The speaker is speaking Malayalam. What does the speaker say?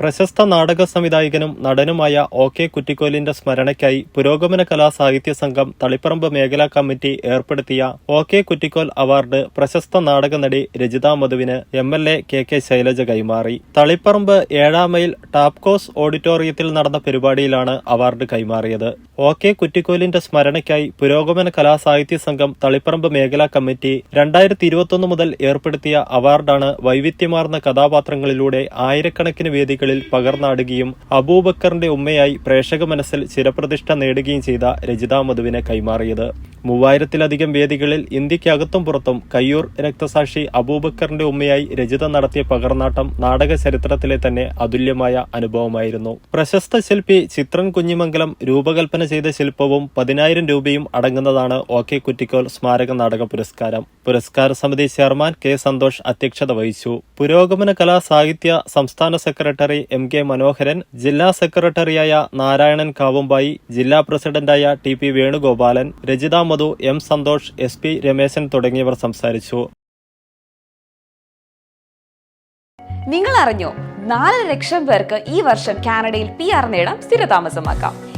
പ്രശസ്ത നാടക സംവിധായകനും നടനുമായ ഒ കെ കുറ്റിക്കോലിന്റെ സ്മരണയ്ക്കായി പുരോഗമന കലാ സാഹിത്യ സംഘം തളിപ്പറമ്പ് മേഖലാ കമ്മിറ്റി ഏർപ്പെടുത്തിയ ഒ കെ കുറ്റിക്കോൽ അവാർഡ് പ്രശസ്ത നാടക നടി Rajitha മധുവിന് M L A K K Shailaja കൈമാറി. തളിപ്പറമ്പ് ഏഴാം മൈൽ ടാപ്കോസ് ഓഡിറ്റോറിയത്തിൽ നടന്ന പരിപാടിയിലാണ് അവാർഡ് കൈമാറിയത്. ഒ കെ കുറ്റിക്കോലിന്റെ സ്മരണയ്ക്കായി പുരോഗമന കലാ സാഹിത്യ സംഘം തളിപ്പറമ്പ് മേഖലാ കമ്മിറ്റി രണ്ടായിരത്തി ഇരുപത്തൊന്ന് മുതൽ ഏർപ്പെടുത്തിയ അവാർഡാണ് വൈവിധ്യമാർന്ന കഥാപാത്രങ്ങളിലൂടെ ആയിരക്കണക്കിന് വേദികളിൽ പകർന്നാടുകയും അബൂബക്കറിന്റെ ഉമ്മയായി പ്രേക്ഷക മനസ്സിൽ ചിരപ്രതിഷ്ഠ നേടുകയും ചെയ്ത രജിത മധുവിനെ കൈമാറിയത്. മൂവായിരത്തിലധികം വേദികളിൽ ഇന്ത്യക്കകത്തും പുറത്തും കയ്യൂർ രക്തസാക്ഷി അബൂബക്കറിന്റെ ഉമ്മയായി രജിത നടത്തിയ പകർന്നാട്ടം നാടക ചരിത്രത്തിലെ തന്നെ അതുല്യമായ അനുഭവമായിരുന്നു. പ്രശസ്ത ശില്പി ചിത്രൻ കുഞ്ഞിമംഗലം രൂപകൽപ്പന ചെയ്ത ശില്പവും പതിനായിരം രൂപയും അടങ്ങുന്നതാണ് ഒ കെ സ്മാരക നാടക പുരസ്കാരം. പുരസ്കാര സമിതി ചെയർമാൻ കെ സന്തോഷ് അധ്യക്ഷത വഹിച്ചു. പുരോഗമന കലാ സാഹിത്യ സംസ്ഥാന സെക്രട്ടറി എം കെ മനോഹരൻ ജില്ലാ സെക്രട്ടറിയായ നാരായണൻ കാവുംബായി ജില്ലാ പ്രസിഡന്റായ T P Venugopalan Rajitha Madhu M Santhosh S P Rameshan തുടങ്ങിയവർ സംസാരിച്ചു. നിങ്ങൾ അറിഞ്ഞോ നാല് ലക്ഷം പേർക്ക് ഈ വർഷം കാനഡയിൽ പി ആർ നേടാം സ്ഥിരതാമസമാക്കാം.